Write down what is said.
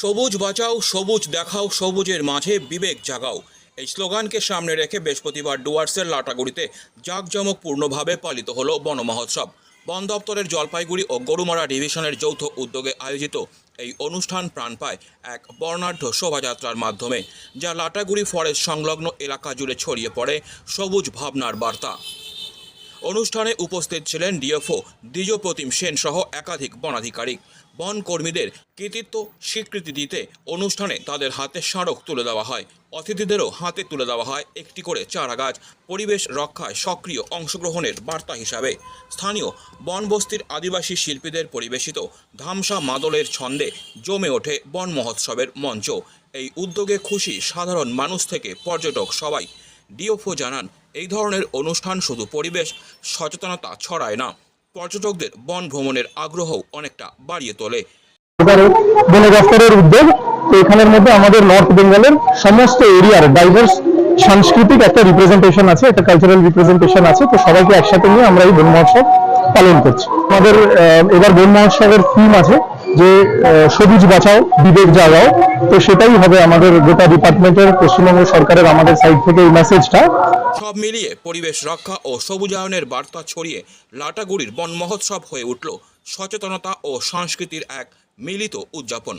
সবুজ বাঁচাও, সবুজ দেখাও, সবুজের মাঝে বিবেক জাগাও। এই স্লোগানকে সামনে রেখে বৃহস্পতিবার ডুয়ার্সের লাটাগুড়িতে জাঁকজমকপূর্ণভাবে পালিত হলো বন মহোৎসব। বন দপ্তরের জলপাইগুড়ি ও গরুমারা ডিভিশনের যৌথ উদ্যোগে আয়োজিত এই অনুষ্ঠান প্রাণ পায় এক বর্ণাঢ্য শোভাযাত্রার মাধ্যমে, যা লাটাগুড়ি ফরেস্ট সংলগ্ন এলাকা জুড়ে ছড়িয়ে পড়ে সবুজ ভাবনার বার্তা। অনুষ্ঠানে উপস্থিত ছিলেন ডিএফও দ্বিজপ্রতিম সেন সহ একাধিক বনাধিকারিক। বন কর্মীদের কৃতিত্ব স্বীকৃতি দিতে অনুষ্ঠানে তাদের হাতে স্মারক তুলে দেওয়া হয়। অতিথিদেরও হাতে তুলে দেওয়া হয় একটি করে চারা গাছ পরিবেশ রক্ষায় সক্রিয় অংশগ্রহণের বার্তা হিসাবে। স্থানীয় বনবস্তির আদিবাসী শিল্পীদের পরিবেশিত ধামসা মাদলের ছন্দে জমে ওঠে বন মহোৎসবের মঞ্চ। এই উদ্যোগে খুশি সাধারণ মানুষ থেকে পর্যটক সবাই। ডিওফো জানান এই ধরনের অনুষ্ঠান শুধু পরিবেশ, সচেতনতা ছড়ায় না, পর্যটকদের বন ভ্রমণের আগ্রহ অনেকটা বাড়িয়ে তোলে। উদ্যোগ, তো এখানের মধ্যে আমাদের নর্থ বেঙ্গলের সমস্ত এরিয়ার ডাইভার্স সাংস্কৃতিক একটা রিপ্রেজেন্টেশন আছে, একটা কালচারাল রিপ্রেজেন্টেশন আছে, তো সবাইকে একসাথে নিয়ে আমরা এই বন মহোৎসব পালন করছি। আমাদের এবার বন মহোৎসবের থিম আছে যে সবুজ বাঁচাও বিবেক জাগাও, তো সেটাই হবে আমাদের গোটা ডিপার্টমেন্টের পশ্চিমবঙ্গ সরকারের আমাদের সাইড থেকে এই মেসেজটা সব মিলিয়ে পরিবেশ রক্ষা ও সবুজায়নের বার্তা ছড়িয়ে লাটাগুড়ির বন মহোৎসব হয়ে উঠল। সচেতনতা ও সংস্কৃতির এক মিলিত উদযাপন।